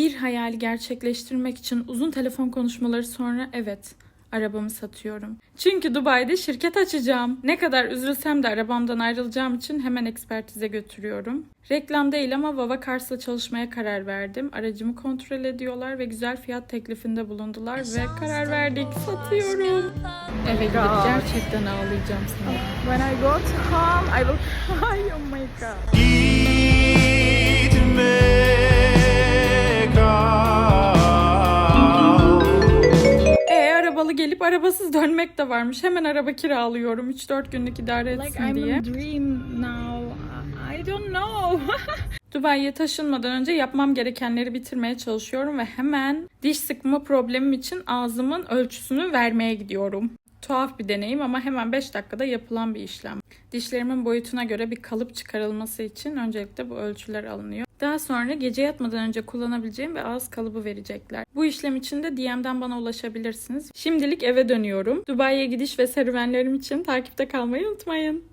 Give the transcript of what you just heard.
Bir hayali gerçekleştirmek için uzun telefon konuşmaları sonra evet arabamı satıyorum. Çünkü Dubai'de şirket açacağım. Ne kadar üzülsem de arabamdan ayrılacağım için hemen ekspertize götürüyorum. Reklam değil ama Vava Cars'la çalışmaya karar verdim. Aracımı kontrol ediyorlar ve güzel fiyat teklifinde bulundular ve karar verdik satıyorum. Eve gidip gerçekten ağlayacağım sanırım. When I got home, I will cry. Oh my god. Arabalı gelip arabasız dönmek de varmış. Hemen araba kiralıyorum 3-4 günlük idare etsin Like diye. dream now. I don't know. Dubai'ye taşınmadan önce yapmam gerekenleri bitirmeye çalışıyorum ve hemen diş sıkma problemim için ağzımın ölçüsünü vermeye gidiyorum. Tuhaf bir deneyim ama hemen 5 dakikada yapılan bir işlem. Dişlerimin boyutuna göre bir kalıp çıkarılması için öncelikle bu ölçüler alınıyor. Daha sonra gece yatmadan önce kullanabileceğim bir ağız kalıbı verecekler. Bu işlem için de DM'den bana ulaşabilirsiniz. Şimdilik eve dönüyorum. Dubai'ye gidiş ve serüvenlerim için takipte kalmayı unutmayın.